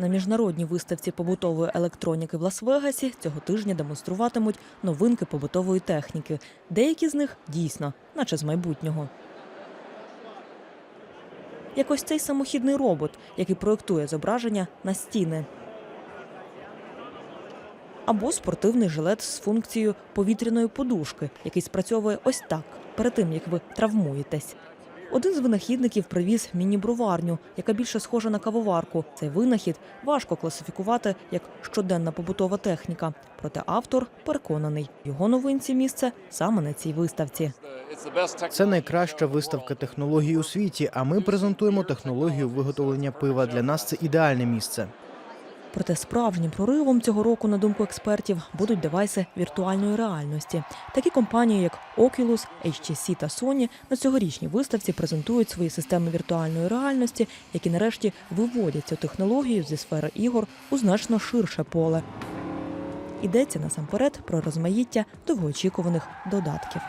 На міжнародній виставці побутової електроніки в Лас-Вегасі цього тижня демонструватимуть новинки побутової техніки. Деякі з них дійсно, наче з майбутнього. Як ось цей самохідний робот, який проєктує зображення на стіни. Або спортивний жилет з функцією повітряної подушки, який спрацьовує ось так, перед тим як ви травмуєтесь. Один з винахідників привіз міні-броварню, яка більше схожа на кавоварку. Цей винахід важко класифікувати як щоденна побутова техніка. Проте автор переконаний, його новинці місце саме на цій виставці. Це найкраща виставка технологій у світі. А ми презентуємо технологію виготовлення пива. Для нас це ідеальне місце. Проте справжнім проривом цього року, на думку експертів, будуть девайси віртуальної реальності. Такі компанії, як Oculus, HTC та Sony, на цьогорічній виставці презентують свої системи віртуальної реальності, які нарешті виводять цю технологію зі сфери ігор у значно ширше поле. Йдеться насамперед про розмаїття довгоочікуваних додатків.